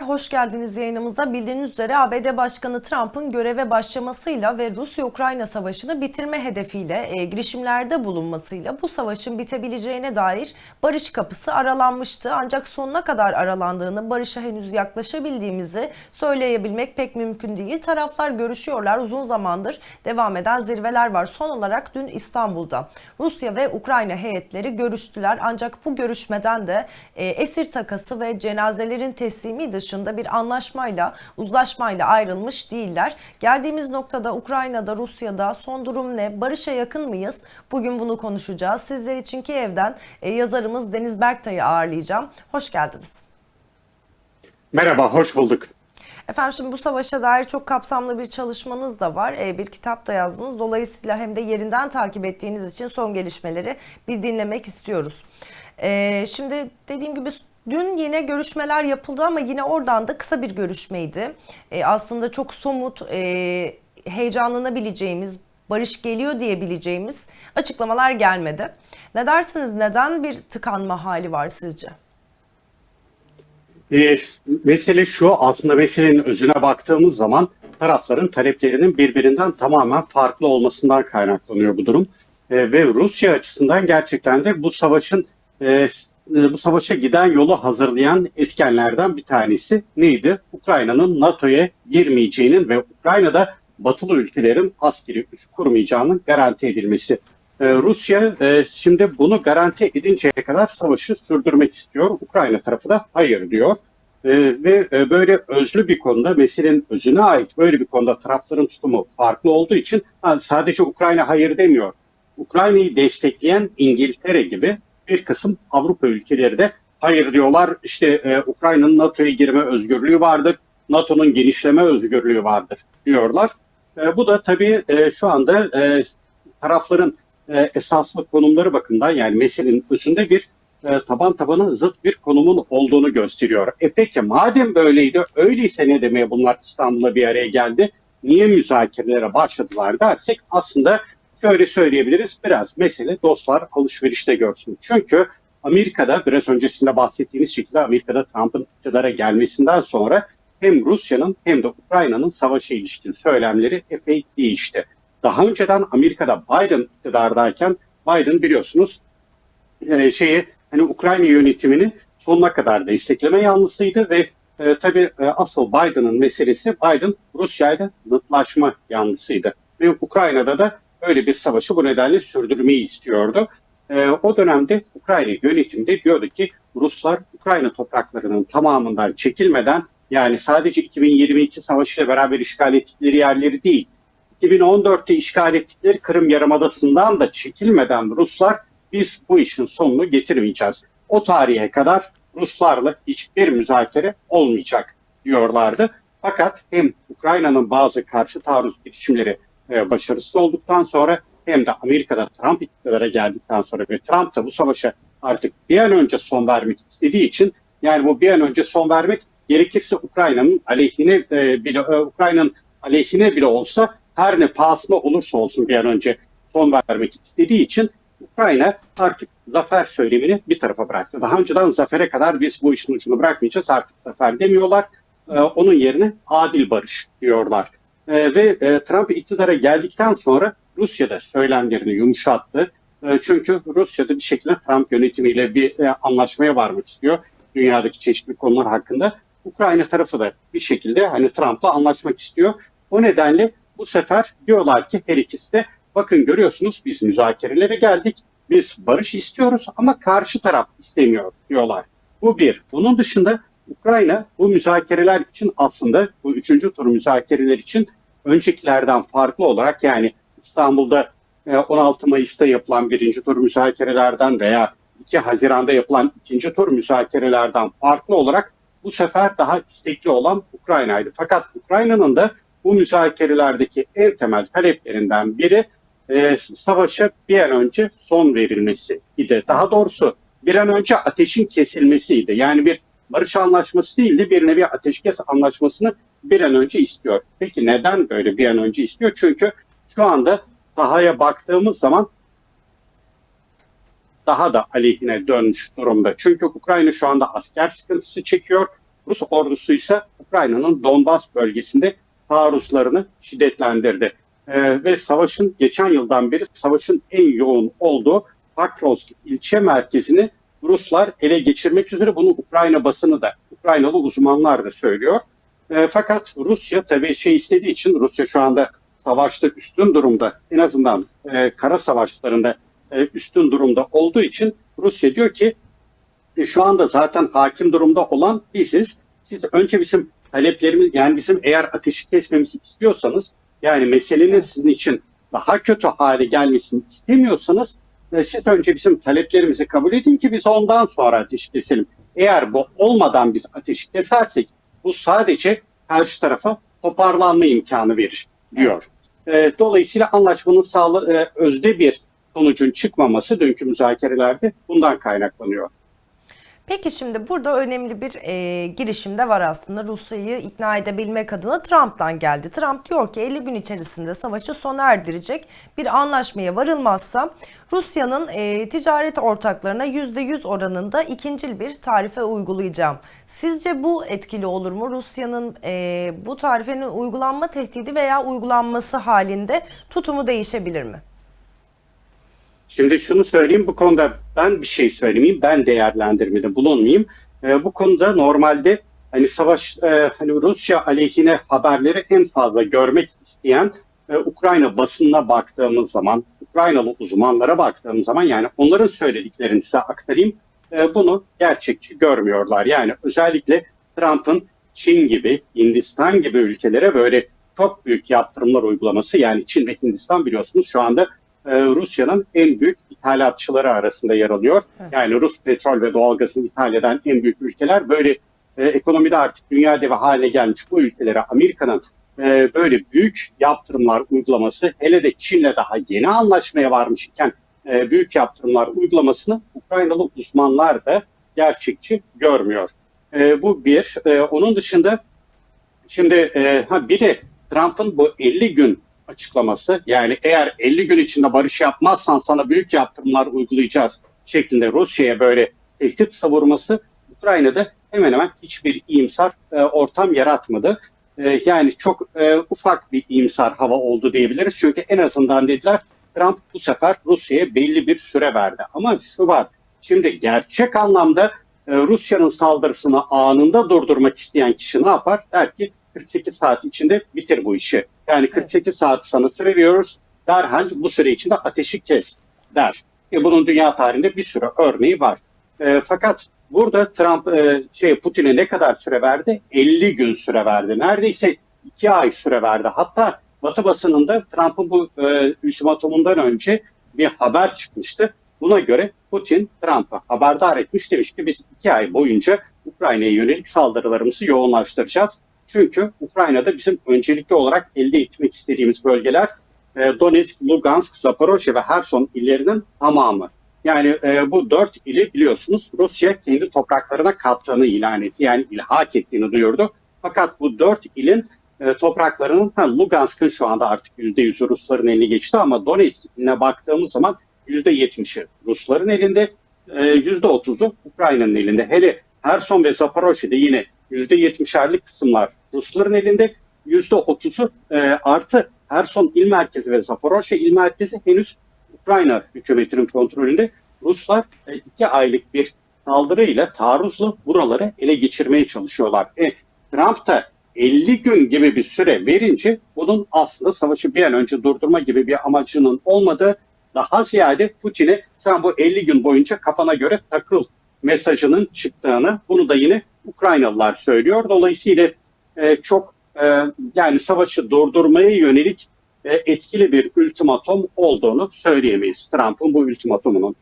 not hoş geldiniz yayınımıza. Bildiğiniz üzere ABD Başkanı Trump'ın göreve başlamasıyla ve Rusya-Ukrayna savaşını bitirme hedefiyle e, girişimlerde bulunmasıyla bu savaşın bitebileceğine dair barış kapısı aralanmıştı. Ancak sonuna kadar aralandığını, barışa henüz yaklaşabildiğimizi söyleyebilmek pek mümkün değil. Taraflar görüşüyorlar. Uzun zamandır devam eden zirveler var. Son olarak dün İstanbul'da Rusya ve Ukrayna heyetleri görüştüler. Ancak bu görüşmeden de e, esir takası ve cenazelerin teslimi dışında bir anlaşmayla, uzlaşmayla ayrılmış değiller. Geldiğimiz noktada Ukrayna'da, Rusya'da son durum ne? Barışa yakın mıyız? Bugün bunu konuşacağız. Sizler için Kiev'den e, yazarımız Deniz Berktay'ı ağırlayacağım. Hoş geldiniz. Merhaba, hoş bulduk. Efendim şimdi bu savaşa dair çok kapsamlı bir çalışmanız da var. E, bir kitap da yazdınız. Dolayısıyla hem de yerinden takip ettiğiniz için son gelişmeleri bir dinlemek istiyoruz. E, şimdi dediğim gibi dün yine görüşmeler yapıldı ama yine oradan da kısa bir görüşmeydi. E, aslında çok somut, e, heyecanlanabileceğimiz, barış geliyor diyebileceğimiz açıklamalar gelmedi. Ne dersiniz? Neden bir tıkanma hali var sizce? Ee, mesele şu, aslında meselenin özüne baktığımız zaman tarafların taleplerinin birbirinden tamamen farklı olmasından kaynaklanıyor bu durum. Ee, ve Rusya açısından gerçekten de bu savaşın e, bu savaşa giden yolu hazırlayan etkenlerden bir tanesi neydi? Ukrayna'nın NATO'ya girmeyeceğinin ve Ukrayna'da batılı ülkelerin askeri üs kurmayacağının garanti edilmesi. Ee, Rusya e, şimdi bunu garanti edinceye kadar savaşı sürdürmek istiyor. Ukrayna tarafı da hayır diyor. Ee, ve e, böyle özlü bir konuda, meselenin özüne ait böyle bir konuda tarafların tutumu farklı olduğu için sadece Ukrayna hayır demiyor. Ukrayna'yı destekleyen İngiltere gibi bir kısım Avrupa ülkeleri de hayır diyorlar. İşte e, Ukrayna'nın NATO'ya girme özgürlüğü vardır, NATO'nun genişleme özgürlüğü vardır diyorlar. E, bu da tabii e, şu anda e, tarafların e, esaslı konumları bakımından yani meselenin üstünde bir e, taban tabana zıt bir konumun olduğunu gösteriyor. E peki madem böyleydi öyleyse ne demeye bunlar İstanbul'a bir araya geldi? Niye müzakerelere başladılar dersek aslında şöyle söyleyebiliriz biraz mesele dostlar alışverişte görsün. Çünkü Amerika'da biraz öncesinde bahsettiğimiz şekilde Amerika'da Trump'ın iktidara gelmesinden sonra hem Rusya'nın hem de Ukrayna'nın savaşa ilişkin söylemleri epey değişti. Daha önceden Amerika'da Biden iktidardayken Biden biliyorsunuz e, şeyi hani Ukrayna yönetimini sonuna kadar destekleme yanlısıydı ve e, tabii e, asıl Biden'ın meselesi Biden Rusya'yla zıtlaşma yanlısıydı. Ve Ukrayna'da da öyle bir savaşı bu nedenle sürdürmeyi istiyordu. E, o dönemde Ukrayna yönetimi de diyordu ki Ruslar Ukrayna topraklarının tamamından çekilmeden yani sadece 2022 savaşıyla beraber işgal ettikleri yerleri değil, 2014'te işgal ettikleri Kırım Yarımadası'ndan da çekilmeden Ruslar biz bu işin sonunu getirmeyeceğiz. O tarihe kadar Ruslarla hiçbir müzakere olmayacak diyorlardı. Fakat hem Ukrayna'nın bazı karşı taarruz girişimleri e, başarısız olduktan sonra hem de Amerika'da Trump iktidara geldikten sonra ve Trump da bu savaşa artık bir an önce son vermek istediği için yani bu bir an önce son vermek gerekirse Ukrayna'nın aleyhine e, bile e, Ukrayna'nın aleyhine bile olsa her ne pahasına olursa olsun bir an önce son vermek istediği için Ukrayna artık zafer söylemini bir tarafa bıraktı. Daha önceden zafere kadar biz bu işin ucunu bırakmayacağız artık zafer demiyorlar. Ee, onun yerine adil barış diyorlar. Ee, ve e, Trump iktidara geldikten sonra Rusya'da söylemlerini yumuşattı. E, çünkü Rusya'da bir şekilde Trump yönetimiyle bir e, anlaşmaya varmak istiyor. Dünyadaki çeşitli konular hakkında. Ukrayna tarafı da bir şekilde hani Trump'la anlaşmak istiyor. O nedenle bu sefer diyorlar ki her ikisi de bakın görüyorsunuz biz müzakerelere geldik. Biz barış istiyoruz ama karşı taraf istemiyor diyorlar. Bu bir. Bunun dışında Ukrayna bu müzakereler için aslında bu üçüncü tur müzakereler için öncekilerden farklı olarak yani İstanbul'da 16 Mayıs'ta yapılan birinci tur müzakerelerden veya 2 Haziran'da yapılan ikinci tur müzakerelerden farklı olarak bu sefer daha istekli olan Ukrayna'ydı. Fakat Ukrayna'nın da bu müzakerelerdeki en temel taleplerinden biri e, savaşa bir an önce son verilmesi idi. Daha doğrusu bir an önce ateşin kesilmesiydi. Yani bir barış anlaşması değildi, bir nevi ateşkes anlaşmasını bir an önce istiyor. Peki neden böyle bir an önce istiyor? Çünkü şu anda sahaya baktığımız zaman daha da aleyhine dönmüş durumda. Çünkü Ukrayna şu anda asker sıkıntısı çekiyor. Rus ordusu ise Ukrayna'nın Donbas bölgesinde taarruzlarını şiddetlendirdi. Ee, ve savaşın geçen yıldan beri savaşın en yoğun olduğu Pakrovsk ilçe merkezini Ruslar ele geçirmek üzere bunu Ukrayna basını da Ukraynalı uzmanlar da söylüyor. E, fakat Rusya tabii şey istediği için Rusya şu anda savaşta üstün durumda en azından e, kara savaşlarında e, üstün durumda olduğu için Rusya diyor ki e, şu anda zaten hakim durumda olan biziz. Siz önce bizim taleplerimiz yani bizim eğer ateşi kesmemizi istiyorsanız yani meselenin sizin için daha kötü hale gelmesini istemiyorsanız siz önce bizim taleplerimizi kabul edin ki biz ondan sonra ateşi keselim. Eğer bu olmadan biz ateşi kesersek bu sadece karşı tarafa toparlanma imkanı verir diyor. E, dolayısıyla anlaşmanın sağlı, e, özde bir sonucun çıkmaması dünkü müzakerelerde bundan kaynaklanıyor. Peki şimdi burada önemli bir e, girişim de var aslında. Rusya'yı ikna edebilmek adına Trump'tan geldi. Trump diyor ki 50 gün içerisinde savaşı sona erdirecek bir anlaşmaya varılmazsa Rusya'nın e, ticaret ortaklarına %100 oranında ikincil bir tarife uygulayacağım. Sizce bu etkili olur mu? Rusya'nın e, bu tarifenin uygulanma tehdidi veya uygulanması halinde tutumu değişebilir mi? Şimdi şunu söyleyeyim bu konuda ben bir şey söylemeyeyim, ben değerlendirmede bulunmayayım. E, bu konuda normalde hani savaş e, hani Rusya aleyhine haberleri en fazla görmek isteyen e, Ukrayna basınına baktığımız zaman, Ukraynalı uzmanlara baktığımız zaman yani onların söylediklerini size aktarayım. E, bunu gerçekçi görmüyorlar. Yani özellikle Trump'ın Çin gibi, Hindistan gibi ülkelere böyle çok büyük yaptırımlar uygulaması yani Çin ve Hindistan biliyorsunuz şu anda e, Rusya'nın en büyük ithalatçıları arasında yer alıyor. Yani Rus petrol ve doğalgazını ithal eden en büyük ülkeler böyle e, ekonomide artık dünya devi haline gelmiş bu ülkelere Amerika'nın e, böyle büyük yaptırımlar uygulaması hele de Çin'le daha yeni anlaşmaya varmış iken e, büyük yaptırımlar uygulamasını Ukraynalı uzmanlar da gerçekçi görmüyor. E, bu bir. E, onun dışında şimdi e, ha bir de Trump'ın bu 50 gün açıklaması yani eğer 50 gün içinde barış yapmazsan sana büyük yaptırımlar uygulayacağız şeklinde Rusya'ya böyle tehdit savurması Ukrayna'da hemen hemen hiçbir iyimsar e, ortam yaratmadı. E, yani çok e, ufak bir iyimsar hava oldu diyebiliriz. Çünkü en azından dediler Trump bu sefer Rusya'ya belli bir süre verdi. Ama şu var şimdi gerçek anlamda e, Rusya'nın saldırısını anında durdurmak isteyen kişi ne yapar? Der ki 48 saat içinde bitir bu işi. Yani 48 saat sana süre veriyoruz. Derhal bu süre içinde ateşi kes der. E bunun dünya tarihinde bir sürü örneği var. E, fakat burada Trump e, şey Putin'e ne kadar süre verdi? 50 gün süre verdi. Neredeyse 2 ay süre verdi. Hatta Batı basınında Trump'ın bu e, ultimatomundan önce bir haber çıkmıştı. Buna göre Putin Trump'ı haberdar etmiş demiş ki biz iki ay boyunca Ukrayna'ya yönelik saldırılarımızı yoğunlaştıracağız. Çünkü Ukrayna'da bizim öncelikli olarak elde etmek istediğimiz bölgeler e, Donetsk, Lugansk, Zaporojye ve Herson illerinin tamamı. Yani e, bu dört ili biliyorsunuz Rusya kendi topraklarına kattığını ilan etti. Yani ilhak ettiğini duyurdu. Fakat bu dört ilin e, topraklarının ha, Lugansk'ın şu anda artık %100'ü Rusların eline geçti ama Donetsk iline baktığımız zaman %70'i Rusların elinde, e, %30'u Ukrayna'nın elinde. Hele Herson ve Zaporojye'de yine %70'erlik kısımlar Rusların elinde, %30'u e, artı Herson il merkezi ve Zaporojye il merkezi henüz Ukrayna hükümetinin kontrolünde. Ruslar e, iki aylık bir saldırıyla taarruzla buraları ele geçirmeye çalışıyorlar. E, Trump da 50 gün gibi bir süre verince bunun aslında savaşı bir an önce durdurma gibi bir amacının olmadığı daha ziyade Putin'e sen bu 50 gün boyunca kafana göre takıl mesajının çıktığını bunu da yine Ukraynalılar söylüyor. Dolayısıyla e, çok e, yani savaşı durdurmaya yönelik e, etkili bir ultimatom olduğunu söyleyemeyiz Trump'ın bu ultimatomunun.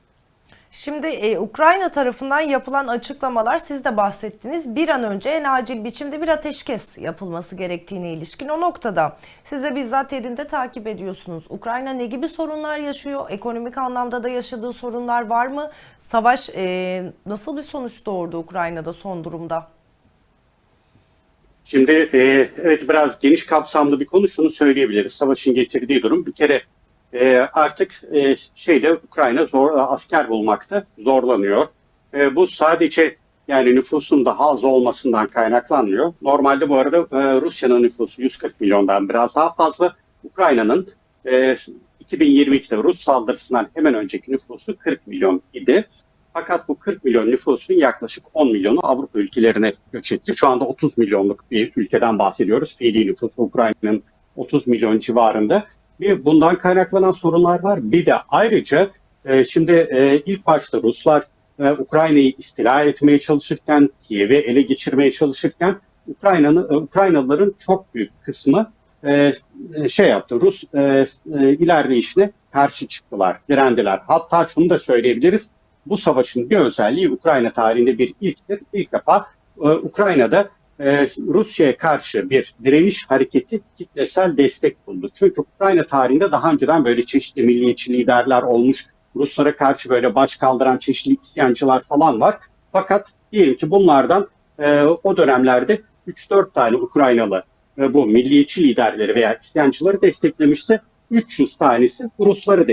Şimdi e, Ukrayna tarafından yapılan açıklamalar siz de bahsettiniz. Bir an önce en acil biçimde bir ateşkes yapılması gerektiğine ilişkin o noktada. Siz de bizzat yerinde takip ediyorsunuz. Ukrayna ne gibi sorunlar yaşıyor? Ekonomik anlamda da yaşadığı sorunlar var mı? Savaş e, nasıl bir sonuç doğurdu Ukrayna'da son durumda? Şimdi e, evet biraz geniş kapsamlı bir konu şunu söyleyebiliriz. Savaşın getirdiği durum bir kere e, artık e, şeyde Ukrayna zor asker bulmakta zorlanıyor. E, bu sadece Yani nüfusun daha az olmasından kaynaklanmıyor. Normalde bu arada e, Rusya'nın nüfusu 140 milyondan biraz daha fazla. Ukrayna'nın e, 2022'de Rus saldırısından hemen önceki nüfusu 40 milyon idi. Fakat bu 40 milyon nüfusun yaklaşık 10 milyonu Avrupa ülkelerine göç etti. Şu anda 30 milyonluk bir ülkeden bahsediyoruz. Fiili nüfusu Ukrayna'nın 30 milyon civarında. Bir bundan kaynaklanan sorunlar var. Bir de ayrıca e, şimdi e, ilk başta Ruslar e, Ukrayna'yı istila etmeye çalışırken, Kiev'i ele geçirmeye çalışırken Ukrayna'nın e, Ukraynalıların çok büyük kısmı e, e, şey yaptı. Rus e, e, ilerleyişine karşı çıktılar, direndiler. Hatta şunu da söyleyebiliriz. Bu savaşın bir özelliği Ukrayna tarihinde bir ilktir. İlk defa e, Ukrayna'da e, Rusya'ya karşı bir direniş hareketi kitlesel destek buldu. Çünkü Ukrayna tarihinde daha önceden böyle çeşitli milliyetçi liderler olmuş, Ruslara karşı böyle baş kaldıran çeşitli isyancılar falan var. Fakat diyelim ki bunlardan e, o dönemlerde 3-4 tane Ukraynalı e, bu milliyetçi liderleri veya isyancıları desteklemişse 300 tanesi Rusları